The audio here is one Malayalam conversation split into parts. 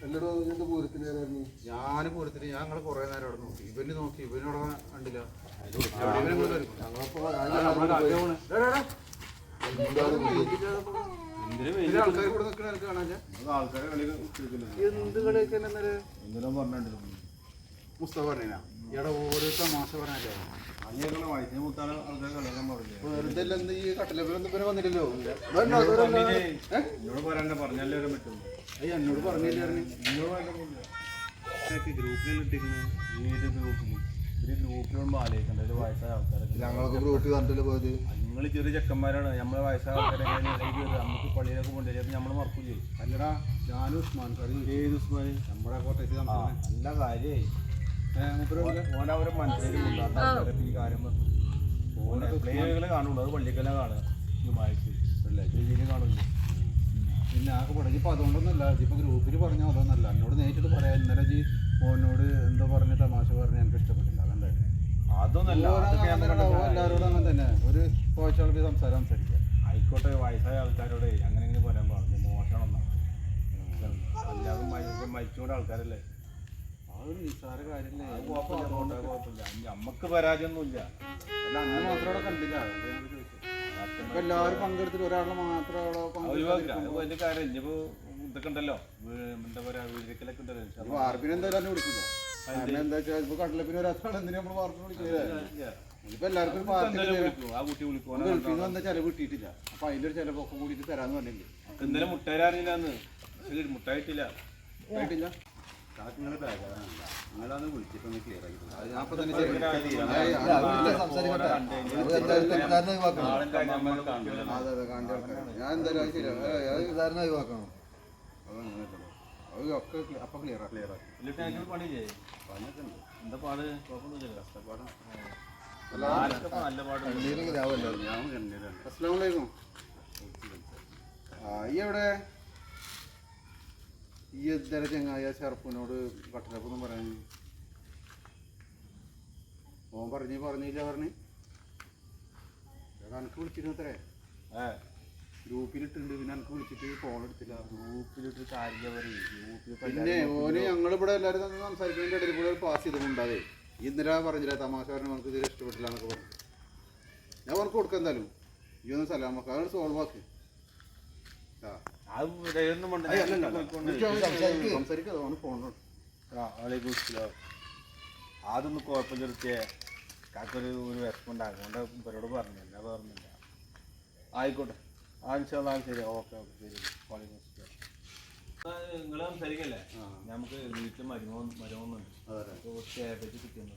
ഞാൻ പൂരത്തിന് ഞാൻ ഞങ്ങൾ കുറെ നേരം അവിടെ നോക്കി ഇവന് നോക്കി ഇവനോട് കണ്ടില്ല ആൾക്കാർ കൂടെ നിൽക്കണ കാണാൻ എന്ത് കളിയൊക്കെ മുസ്തഫ പറഞ്ഞാ ഇവിടെ ഓരോ തമാശ പറഞ്ഞല്ലേ വെറുതെ ഈ പറഞ്ഞാലേ പറ്റുള്ളൂ അയ്യ എന്നോട് പറഞ്ഞില്ല ഞങ്ങളൊക്കെ ഗ്രൂപ്പിൽ കണ്ടില്ല പോയത്? നിങ്ങൾ ചെറിയ ചെക്കന്മാരാണ്. നമ്മളെ വയസ്സായ ആൾക്കാരെ നമുക്ക് പള്ളിയിലൊക്കെ കൊണ്ടുവരും നമ്മൾ മറക്കൂലേ അല്ലടാ ഞാനും ഉസ്മാൻ ഏത് ഉസ്മാൻ നമ്മുടെ കോട്ടയത്ത് നല്ല കാര്യേ ഓൻ അവരെ മനസ്സിലേക്ക് ഈ കാര്യം പറഞ്ഞു. ഓനെ പ്ലേകൾ കാണുള്ളൂ. അത് പള്ളിക്കല കാണുക. അല്ലേ വെള്ളിയാഴ്ച കാണുള്ളൂ പിന്നെ ആ പറഞ്ഞു ഇപ്പം അതുകൊണ്ടൊന്നുമല്ല ഇപ്പോൾ ഗ്രൂപ്പിൽ പറഞ്ഞ അതൊന്നുമല്ല എന്നോട് നേരിട്ട് പറയാം ഇന്നലെ ജി മോനോട് എന്തോ പറഞ്ഞ് തമാശ പറഞ്ഞ് എനിക്ക് ഇഷ്ടപ്പെട്ടില്ല. അതെന്തായിരുന്നു എല്ലാവരോടും അങ്ങനെ തന്നെ. ഒരു കോച്ചാൾക്ക് സംസാരം സംസാരിക്കുക. ആയിക്കോട്ടെ വയസ്സായ ആൾക്കാരോട് അങ്ങനെ ഇങ്ങനെ പറയാൻ പാടില്ല. മോശമാണെന്നാണ് എല്ലാവരും മരിച്ച മരിച്ചുകൊണ്ട് ആൾക്കാരല്ലേ? അതൊരു നിസ്സാര കാര്യമില്ല കുഴപ്പമില്ല നമുക്ക് പരാജയമൊന്നുമില്ല അല്ല അങ്ങനെ മാത്രം അവിടെ കണ്ടില്ല. ഇപ്പൊ എല്ലാവരും പങ്കെടുത്തിട്ട് ഒരാളെ മാത്രം അവിടെ കാര്യം ഇനിയിപ്പോ ഇതൊക്കെ ഉണ്ടല്ലോ വീ- എന്താ പറയാ വീടിക്കലൊക്കെ ഉണ്ടല്ലോ. വാർപ്പിന് എന്തായാലും എന്നെ വിളിക്കില്ല കാരണം എന്താ വെച്ചാൽ ഇപ്പൊ കടലപ്പിന് ഒരാളാണ് എന്തിനാ നമ്മൾ വാർപ്പിന് വിളിക്കില്ല ഇപ്പൊ എല്ലാവർക്കും ഒരു പാർട്ടി എന്തായാലും വിളിക്കും ആ കുട്ടി വിളിക്കും ഓനെ ഗൾഫിൽ നിന്ന് വന്ന ചെലവ് കിട്ടിയിട്ടില്ല. അപ്പൊ അതിന്റെ ഒരു ചെലവൊക്കെ കൂടിയിട്ട് തരാന്ന് പറഞ്ഞില്ലേ? ഇന്നലെ മുട്ടായിട്ടില്ല ഞാൻ എന്തായാലും ഒഴിവാക്കണം. ഒക്കെ അപ്പൊ ക്ലിയർ ക്ലിയർ പണിയില്ലേ? എന്താ പാട്? കുഴപ്പമൊന്നുമില്ല. ആ ഈ എവിടെ? ഈ ഇന്നലെ ചങ്ങായ ചെറുപ്പനോട് കട്ടിലപ്പൊന്നും പറയാൻ. ഓൻ പറഞ്ഞു പറഞ്ഞില്ല പറഞ്ഞ്. എനിക്ക് വിളിച്ചിരുന്നു അത്രേ. ഗ്രൂപ്പിലിട്ടുണ്ട് പിന്നെ എനിക്ക് വിളിച്ചിട്ട് ഫോൺ എടുത്തില്ല. ഗ്രൂപ്പിലിട്ട് കാര്യം പറയും പിന്നെ ഓന് ഞങ്ങളിവിടെ എല്ലാവരും തന്നെ സംസാരിക്കുന്നതിന്റെ ഇടയിൽ കൂടെ പാസ് ചെയ്തിട്ടുണ്ടാവേ. ഇന്നലെ പറഞ്ഞില്ല തമാശ പറഞ്ഞു നമുക്ക് ഇതിൽ ഇഷ്ടപ്പെട്ടില്ല എന്നൊക്കെ പറഞ്ഞു. ഞാൻ അവർക്ക് കൊടുക്കാം എന്തായാലും. ഈ ഒന്ന് സലാമൊക്കെ അതാണ് സോൾവ് അതൊന്നും കുഴപ്പമില്ല നിർത്തിയേ കാക്കൊരു ഒരു വിഷമുണ്ടാകും അതുകൊണ്ട് ഇവരോട് പറഞ്ഞു എന്നാ പറഞ്ഞില്ല. ആയിക്കോട്ടെ. ആവശ്യം ശരി. ഓക്കെ ഓക്കെ ശരി. കോളേജ് അസ്സലാം നിങ്ങൾ സംസാരിക്കല്ലേ? നമുക്ക് വീട്ടിൽ മരുമോ മരുമോന്നുണ്ട് അതെ. അപ്പോൾ ശരി. കിട്ടുന്നു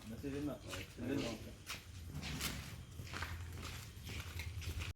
എന്നാ ശരി